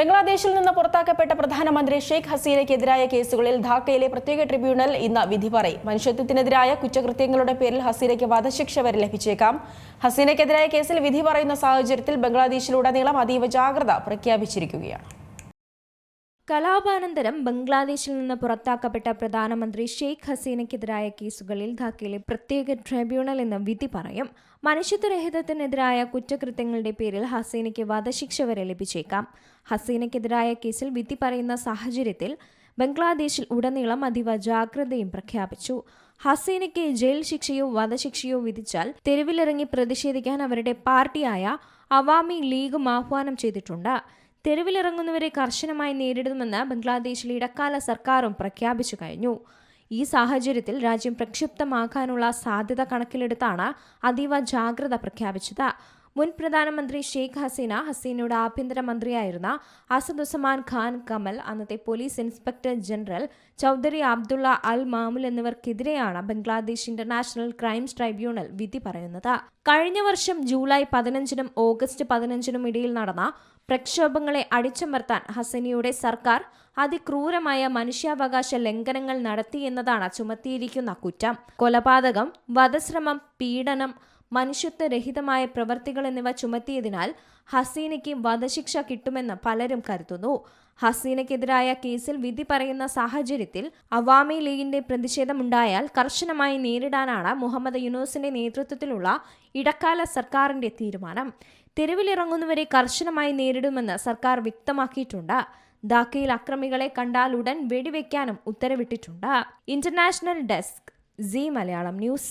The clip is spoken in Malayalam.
ബംഗ്ലാദേശിൽ നിന്ന് പുറത്താക്കപ്പെട്ട പ്രധാനമന്ത്രി ഷെയ്ഖ് ഹസീനയ്ക്കെതിരായ കേസുകളിൽ ധാക്കയിലെ പ്രത്യേക ട്രിബ്യൂണൽ ഇന്ന് വിധി പറയും. മനുഷ്യത്വത്തിനെതിരായ കുറ്റകൃത്യങ്ങളുടെ പേരിൽ ഹസീനയ്ക്ക് വധശിക്ഷ വരെ ലഭിച്ചേക്കാം. ഹസീനയ്ക്കെതിരായ കേസിൽ വിധി പറയുന്ന സാഹചര്യത്തിൽ ബംഗ്ലാദേശിലുടനീളം അതീവ ജാഗ്രത പ്രഖ്യാപിച്ചിരിക്കുകയാണ്. കലാപാനന്തരം ബംഗ്ലാദേശിൽ നിന്ന് പുറത്താക്കപ്പെട്ട പ്രധാനമന്ത്രി ഷെയ്ഖ് ഹസീനയ്ക്കെതിരായ കേസുകളിൽ ധാക്കയിലെ പ്രത്യേക ട്രൈബ്യൂണൽ എന്ന വിധി പറയും. മനുഷ്യത്വരഹിതത്തിനെതിരായ കുറ്റകൃത്യങ്ങളുടെ പേരിൽ ഹസീനയ്ക്ക് വധശിക്ഷ വരെ ലഭിച്ചേക്കാം. ഹസീനയ്ക്കെതിരായ കേസിൽ വിധി പറയുന്ന സാഹചര്യത്തിൽ ബംഗ്ലാദേശിൽ ഉടനീളം അതീവ ജാഗ്രതയും പ്രഖ്യാപിച്ചു. ഹസീനയ്ക്ക് ജയിൽ ശിക്ഷയോ വധശിക്ഷയോ വിധിച്ചാൽ തെരുവിലിറങ്ങി പ്രതിഷേധിക്കാൻ അവരുടെ പാർട്ടിയായ അവാമി ലീഗും ആഹ്വാനം ചെയ്തിട്ടുണ്ട്. തെരുവിലിറങ്ങുന്നവരെ കർശനമായി നേരിടുമെന്ന് ബംഗ്ലാദേശിലെ ഇടക്കാല സർക്കാരും പ്രഖ്യാപിച്ചു കഴിഞ്ഞു. ഈ സാഹചര്യത്തിൽ രാജ്യം പ്രക്ഷുബ്ധമാക്കാനുള്ള സാധ്യത കണക്കിലെടുത്താണ് അതീവ ജാഗ്രത പ്രഖ്യാപിച്ചത്. മുൻ പ്രധാനമന്ത്രി ഷെയ്ഖ് ഹസീന ഹസീനയുടെ ആഭ്യന്തരമന്ത്രിയായിരുന്ന അസദുസമാൻ ഖാൻ കമൽ അന്നത്തെ police inspector general Chowdhury Abdullah Al Mamun എന്നിവർക്കെതിരെയാണ് Bangladesh international crimes tribunal വിധി പറയുന്നത്. കഴിഞ്ഞ വർഷം ജൂലൈ പതിനഞ്ചിനും ഓഗസ്റ്റ് പതിനഞ്ചിനും ഇടയിൽ നടന്ന പ്രക്ഷോഭങ്ങളെ അടിച്ചമർത്താൻ ഹസനിയുടെ സർക്കാർ അതിക്രൂരമായ മനുഷ്യാവകാശ ലംഘനങ്ങൾ നടത്തിയെന്നതാണ് ചുമത്തിയിരിക്കുന്ന കുറ്റം. കൊലപാതകം വധശ്രമം പീഡനം മനുഷ്യത്വരഹിതമായ പ്രവർത്തികൾ എന്നിവ ചുമത്തിയതിനാൽ ഹസീനയ്ക്ക് വധശിക്ഷ കിട്ടുമെന്ന് പലരും കരുതുന്നു. ഹസീനയ്ക്കെതിരായ കേസിൽ വിധി പറയുന്ന സാഹചര്യത്തിൽ അവാമി ലീഗിന്റെ പ്രതിഷേധമുണ്ടായാൽ കർശനമായി നേരിടാനാണ് മുഹമ്മദ് യുനൂസിന്റെ നേതൃത്വത്തിലുള്ള ഇടക്കാല സർക്കാരിന്റെ തീരുമാനം. തെരുവിലിറങ്ങുന്നവരെ കർശനമായി നേരിടുമെന്ന് സർക്കാർ വ്യക്തമാക്കിയിട്ടുണ്ട്. ധാക്കയിൽ അക്രമികളെ കണ്ടാൽ ഉടൻ വെടിവെക്കാനും ഉത്തരവിട്ടിട്ടുണ്ട്. International desk C Malayalam news.